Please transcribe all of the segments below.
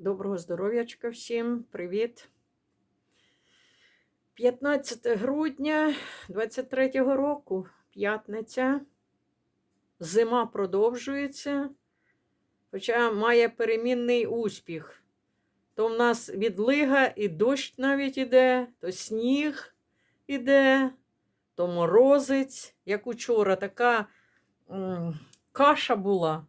Доброго здоров'ячка всім, привіт. 15 грудня 23-го року, п'ятниця. Зима продовжується, хоча має перемінний успіх. То в нас відлига і дощ навіть іде, то сніг іде, то морозець, як учора, така м, каша була.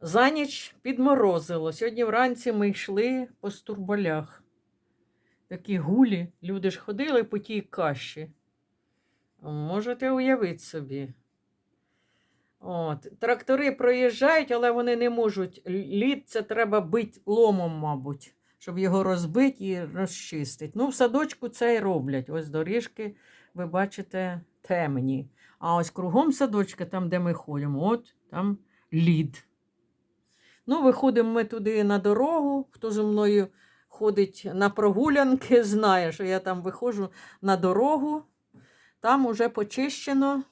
За ніч підморозило. Сьогодні вранці ми йшли по стурболях. Такі гулі, люди ж ходили по тій каші. Можете уявити собі. От. Трактори проїжджають, але вони не можуть. Лід це треба бити ломом, мабуть, щоб його розбити і розчистити. Ну, в садочку це і роблять. Ось доріжки, ви бачите, темні. А ось кругом садочка, там, де ми ходимо, от там лід. Ну, виходимо ми туди на дорогу. Хто зі мною ходить на прогулянки, знає, що я там виходжу на дорогу. Там уже почищено.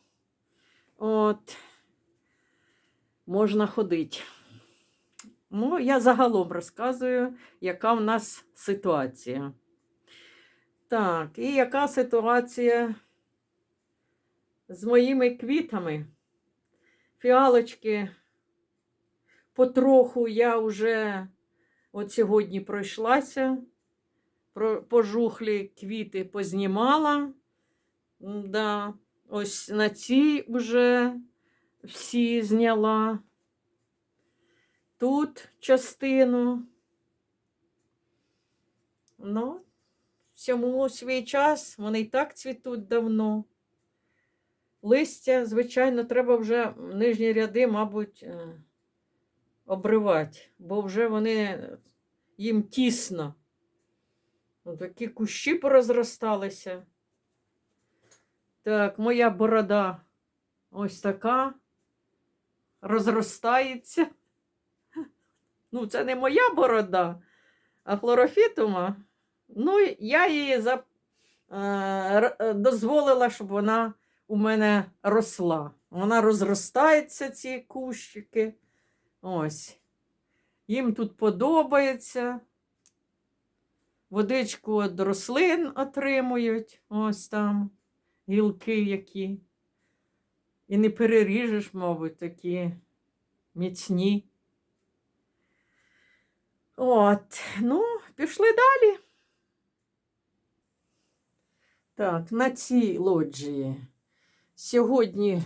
От, можна ходити. Ну, я загалом розказую, яка в нас ситуація. Так, і яка ситуація з моїми квітами? Фіалочки потроху я вже от сьогодні пройшлася, пожухлі квіти познімала. Да, ось на ці вже всі зняла. Тут частину. Ну, всьому свій час, вони і так цвітуть давно. Листя, звичайно, треба вже нижні ряди, мабуть, е, обривати, бо вже вони їм тісно. Ось Такі кущі порозросталися. Так, моя борода ось така розростається. Ну, це не моя борода, а хлорофітума. Ну, я її за... е, е, дозволила, щоб вона у мене росла. Вона розростається, ці кущики. Ось. Їм тут подобається. Водичку від рослин отримують. Ось там гілки які. І не переріжеш, мабуть, такі міцні. От, ну, пішли далі. Так, на цій лоджії сьогодні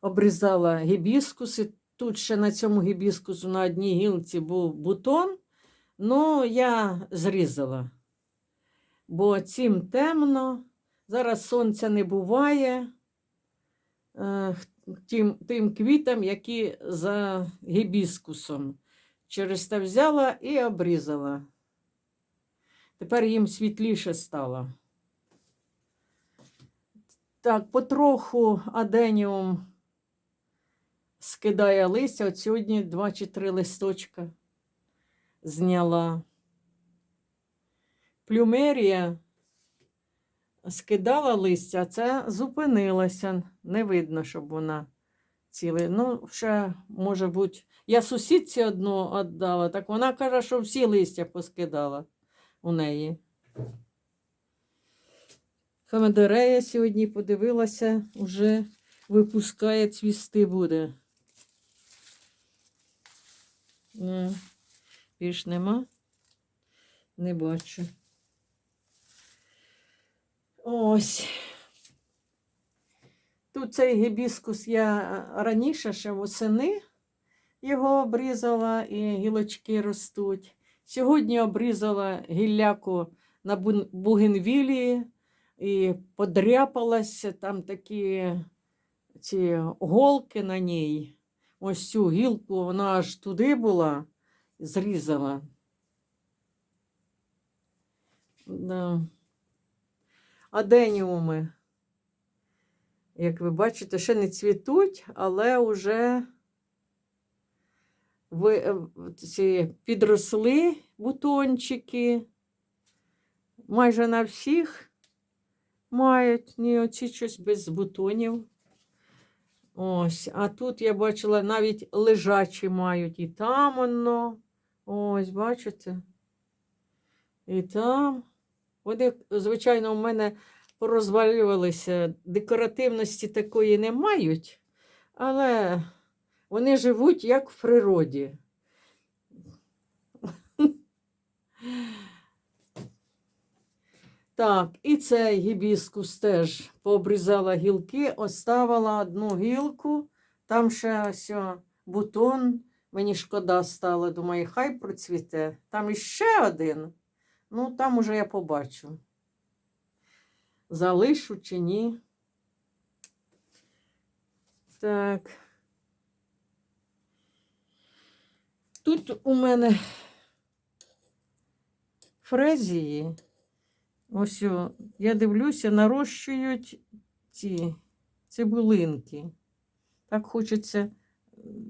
обрізала гібіскуси. Тут ще на цьому гібіскусу на одній гілці був бутон. Ну, я зрізала, бо цим темно. Зараз сонця не буває е, тим, тим квітам, які за гібіскусом. Через те взяла і обрізала. Тепер їм світліше стало. Так, потроху аденіум скидає листя. От сьогодні два чи три листочка зняла. Плюмерія скидала листя, це зупинилася. Не видно, щоб вона ціле. Ну, ще, може бути, я сусідці одну віддала, так вона каже, що всі листя поскидала у неї. Хамедерея сьогодні подивилася, вже випускає цвісти буде. Ну, більш нема? Не бачу. Ось. Тут цей гібіскус я раніше ще восени його обрізала і гілочки ростуть. Сьогодні обрізала гілляку на бугенвілії і подряпалася там такі ці голки на ній. Ось цю гілку вона аж туди була, зрізала. Да. Аденіуми, як ви бачите, ще не цвітуть, але вже ви, е, ці підросли бутончики. Майже на всіх мають ні оці щось без бутонів. Ось, а тут я бачила навіть лежачі мають і там воно Ось, бачите? І там. Вони, звичайно, у мене порозвалювалися, декоративності такої не мають, але вони живуть як в природі. Так, і цей гібіскус теж пообрізала гілки, оставила одну гілку, там ще ось бутон. Мені шкода стало, думаю, хай процвіте. Там іще один. Ну, там уже я побачу. Залишу чи ні. Так. Тут у мене фрезії. Ось я дивлюся, нарощують ці цибулинки. Так хочеться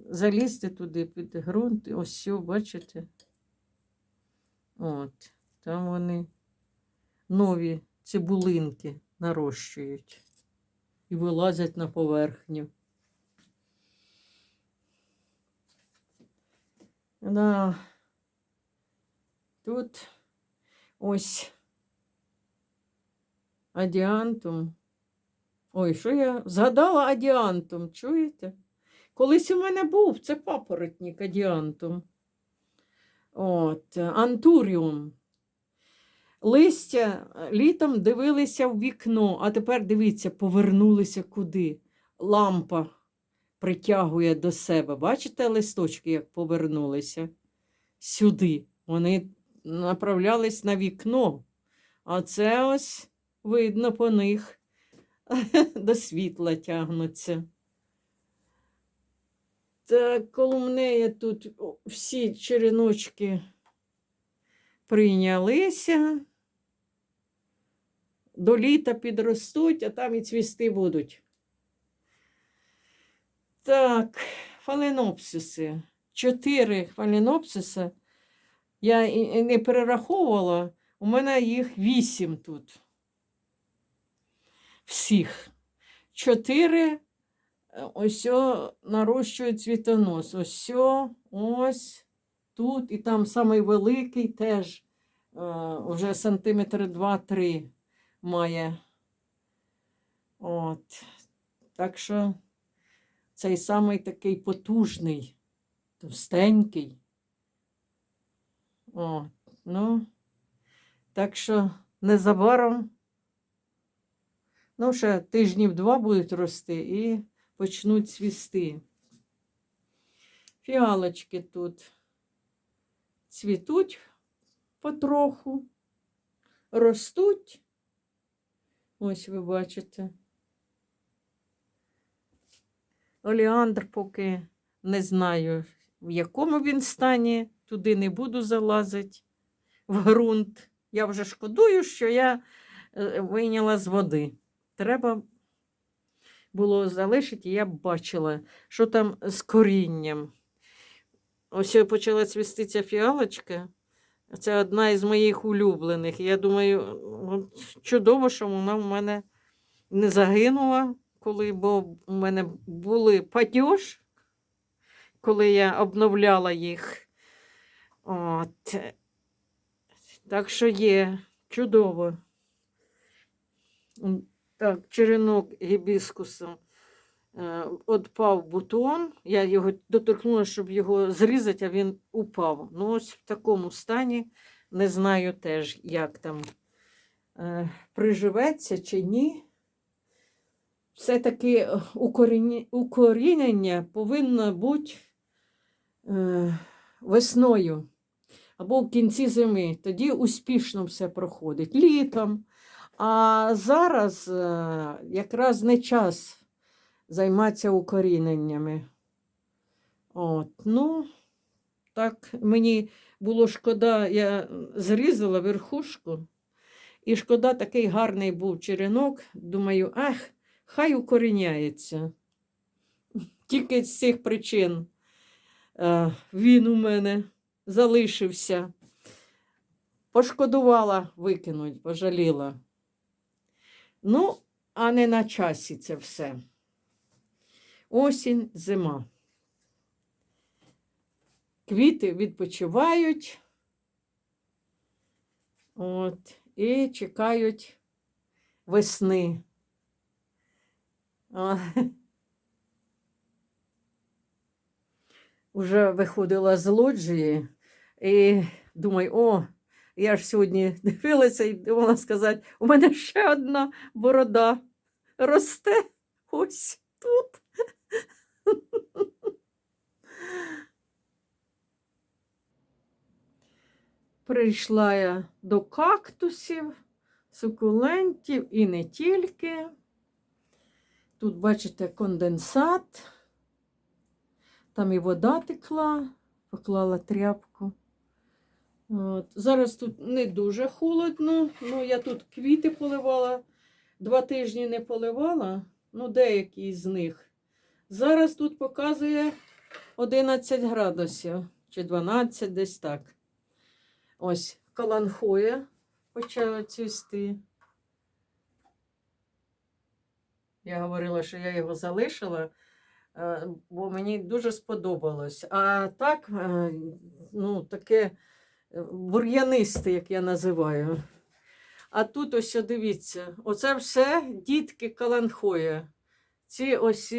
залізти туди під ґрунт. Ось, бачите? От, там вони нові цибулинки нарощують і вилазять на поверхню. Да. Тут ось адіантум. Ой, що я згадала адіантум, чуєте? Колись у мене був це папоротник адіантум. От, антуріум. Листя літом дивилися в вікно, а тепер дивіться, повернулися куди. Лампа притягує до себе. Бачите листочки, як повернулися сюди. Вони направлялись на вікно. А це ось видно по них до світла тягнуться. Так, колумнея тут всі череночки прийнялися. До літа підростуть, а там і цвісти будуть. Так, фаленопсиси. Чотири фаленопсиси. Я і не перераховувала, у мене їх вісім тут. Всіх. Чотири е, ось о, нарощують цвітонос. Ось ось тут, і там самий великий теж е, вже сантиметр два-три має. От. Так що цей самий такий потужний, товстенький. О, ну, так що незабаром, ну, ще тижнів два будуть рости і почнуть цвісти. Фіалочки тут цвітуть потроху, ростуть. Ось ви бачите. Оліандр поки не знаю, в якому він стані, туди не буду залазити в ґрунт. Я вже шкодую, що я е, вийняла з води. Треба було залишити, я бачила, що там з корінням. Ось почала цвісти ця фіалочка. Це одна із моїх улюблених. Я думаю, чудово, що вона в мене не загинула, коли бо в мене були падьож, коли я обновляла їх. От. Так що є чудово. Так, черенок гібіскусу. Е, Отпав бутон. Я його доторкнулася, щоб його зрізати, а він упав. Ну, ось в такому стані. Не знаю теж, як там е, приживеться чи ні. Все-таки е, укорінення повинно бути е, весною або в кінці зими. Тоді успішно все проходить літом. А зараз е, якраз не час займатися укоріненнями. От, ну, так мені було шкода, я зрізала верхушку, і шкода, такий гарний був черенок. Думаю, ах, хай укоріняється. Тільки з цих причин е, він у мене залишився. Пошкодувала викинуть, пожаліла. Ну, а не на часі це все. Осінь, зима. квіти відпочивають. От, і чекають весни. А, Уже виходила з лоджії і думаю, о, я ж сьогодні дивилася і думала сказати, у мене ще одна борода росте ось тут. Прийшла я до кактусів, сукулентів і не тільки. Тут, бачите, конденсат. Там і вода текла, поклала тряпку. От. Зараз тут не дуже холодно, ну я тут квіти поливала, два тижні не поливала, ну деякі з них. Зараз тут показує 11 градусів чи 12, десь так. Ось каланхоя почала цвісти. Я говорила, що я його залишила, е, бо мені дуже сподобалось. А так, е, ну, таке бур'янисте, як я називаю. А тут ось дивіться, оце все дітки каланхоя. Ці ось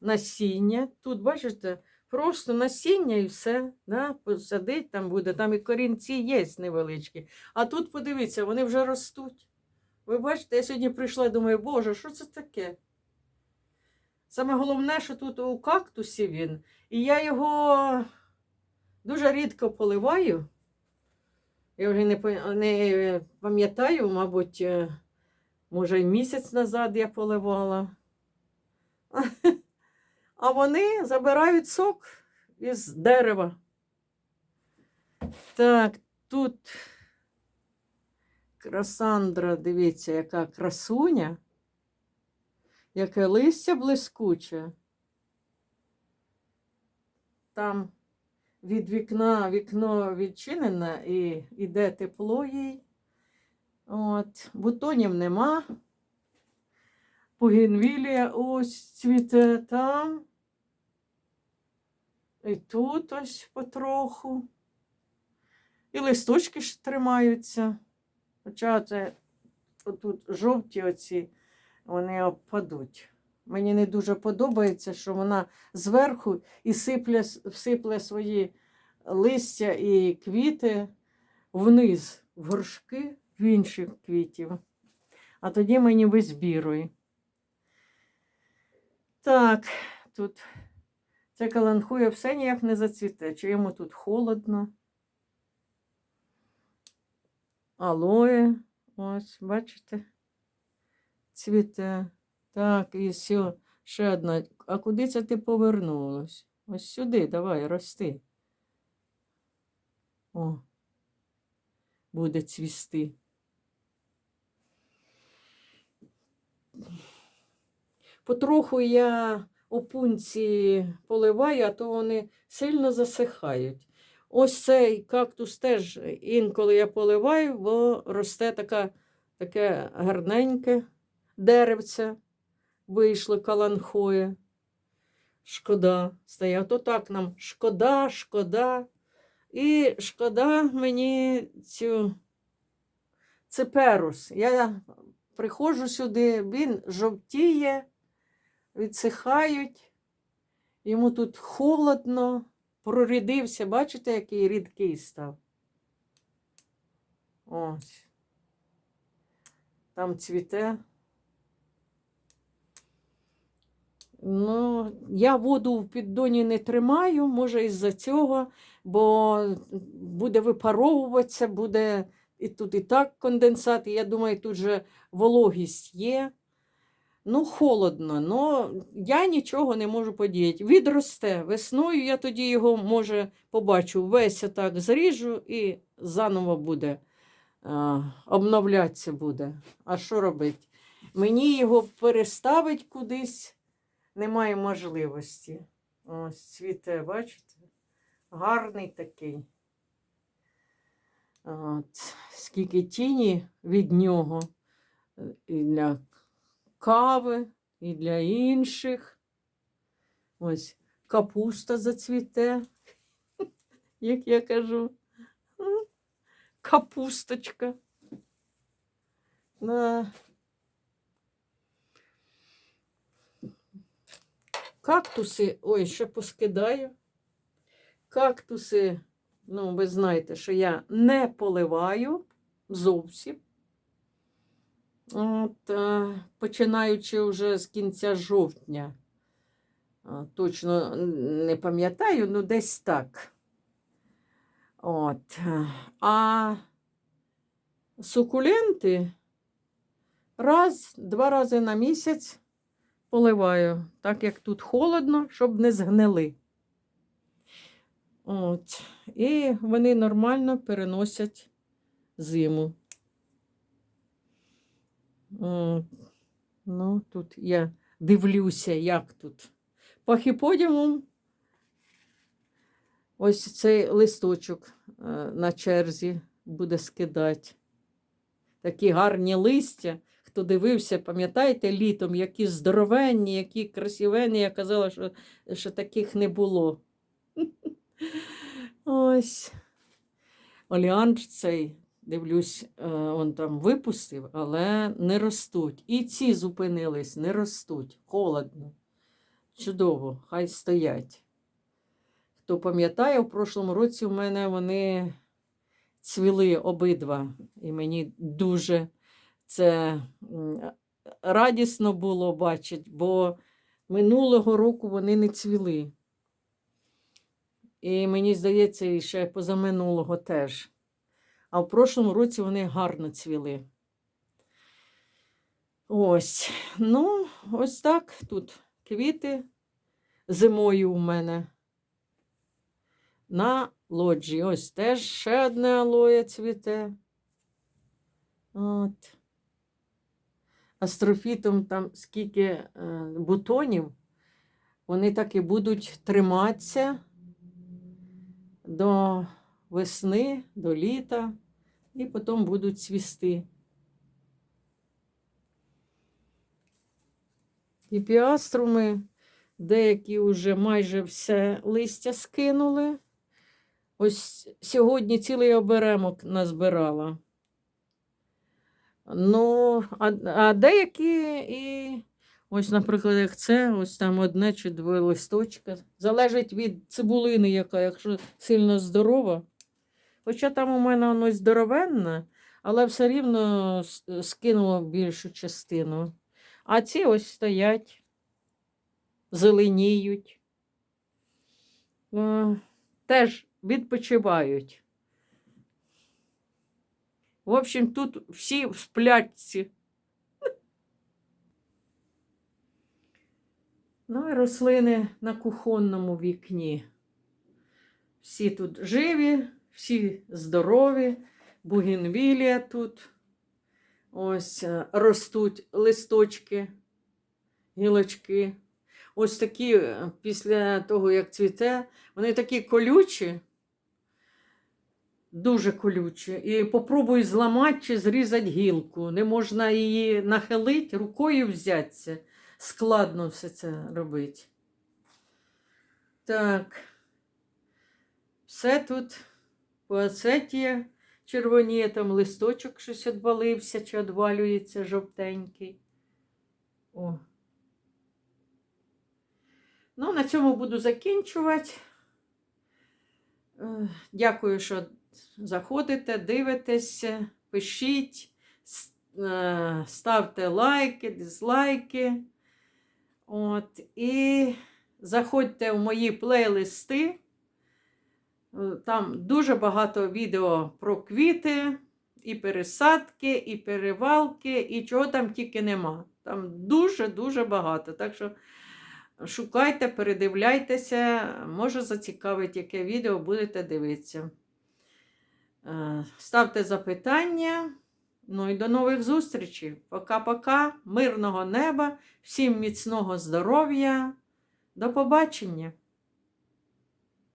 насіння. Тут, бачите, просто насіння і все. Да? Посадить там буде, там і корінці є невеличкі. А тут, подивіться, вони вже ростуть. Ви бачите, я сьогодні прийшла і думаю, Боже, що це таке? Саме головне, що тут у кактусі він, і я його дуже рідко поливаю. Я вже не, не пам'ятаю, мабуть, е, може, місяць назад я поливала. А вони забирають сок із дерева. Так, тут красандра, дивіться, яка красуня, яке листя блискуче. Там від вікна вікно відчинене і йде тепло їй. От, бутонів нема. Пугінвілія ось цвіте там. І тут ось потроху. І листочки ж тримаються. Хоча це тут жовті оці, вони опадуть. Мені не дуже подобається, що вона зверху і сипле, всипле свої листя і квіти вниз, в горшки в інших квітів. А тоді мені визбіруй. Так, тут це каланхує все ніяк не зацвіте. Чи йому тут холодно? Алоє, ось, бачите, цвіте. Так, і все, ще одна. А куди це ти повернулась? Ось сюди, давай, рости. О, буде цвісти. Потроху я опунці поливаю, а то вони сильно засихають. Ось цей кактус теж інколи я поливаю, бо росте така, таке гарненьке деревце. Вийшло каланхоє. Шкода стояв. То так нам шкода, шкода. І шкода мені цю циперус. Я приходжу сюди, він жовтіє, відсихають. Йому тут холодно, прорідився. Бачите, який рідкий став? Ось. Там цвіте. Ну, я воду в піддоні не тримаю, може із-за цього, бо буде випаровуватися, буде і тут і так конденсат, і я думаю, тут же вологість є. Ну, холодно, но я нічого не можу подіяти. Відросте весною, я тоді його, може, побачу, весь отак зріжу і заново буде а, обновлятися буде. А що робити? Мені його переставити кудись немає можливості. Ось цвіте, бачите? Гарний такий. От. Скільки тіні від нього і для кави, і для інших. Ось капуста зацвіте. як я кажу. Капусточка. Кактуси, ой, ще поскидаю. Кактуси, ну, ви знаєте, що я не поливаю зовсім. От, е, починаючи вже з кінця жовтня. Точно не пам'ятаю, ну десь так. От. е, А сукуленти раз, два рази на місяць поливаю, так як тут холодно, щоб не згнили. От. І вони нормально переносять зиму. От. Ну, тут я дивлюся, як тут. Пахіподіумом ось цей листочок е, на черзі буде скидати. Такі гарні листя. Хто дивився, пам'ятаєте, літом, які здоровенні, які красивенні. Я казала, що, що таких не було. Ось. Оліандр цей, дивлюсь, е, он там випустив, але не ростуть. І ці зупинились, не ростуть. Холодно. Чудово, хай стоять. Хто пам'ятає, в прошлому році в мене вони цвіли обидва. І мені дуже це радісно було бачити, бо минулого року вони не цвіли. І мені здається, і ще позаминулого теж. А в прошлому році вони гарно цвіли. Ось. Ну, ось так тут квіти зимою у мене. На лоджі. Ось теж ще одне алоє цвіте. От. Астрофітом там скільки е, бутонів, вони так і будуть триматися до весни, до літа, і потім будуть цвісти. І піаструми, деякі вже майже все листя скинули. Ось сьогодні цілий оберемок назбирала. Ну, а, а деякі і ось, наприклад, як це, ось там одне чи два листочка. Залежить від цибулини, яка, якщо сильно здорова. Хоча там у мене воно здоровенне, але все рівно скинуло більшу частину. А ці ось стоять, зеленіють. Е, Теж відпочивають. В общем, тут всі в сплячці. Ну і рослини на кухонному вікні. Всі тут живі, всі здорові, бугінвілія тут. Ось е, ростуть листочки, гілочки. Ось такі е, після того, як цвіте, вони такі колючі, дуже колючі. І попробуй зламати чи зрізати гілку. Не можна її нахилити, рукою взятися. Складно все це робити. Так. Все тут поацетія червоніє, там листочок щось відвалився чи відвалюється жовтенький. О. Ну, на цьому буду закінчувати. Е, Дякую, що заходите, дивитеся, пишіть, е, ставте лайки, дизлайки. От, і заходьте в мої плейлисти. Е, Там дуже багато відео про квіти, і пересадки, і перевалки, і чого там тільки нема. Там дуже-дуже багато. Так що шукайте, передивляйтеся, може зацікавить, яке відео будете дивитися. Е, Ставте запитання. Ну і до нових зустрічей. Пока-пока, мирного неба, всім міцного здоров'я. До побачення!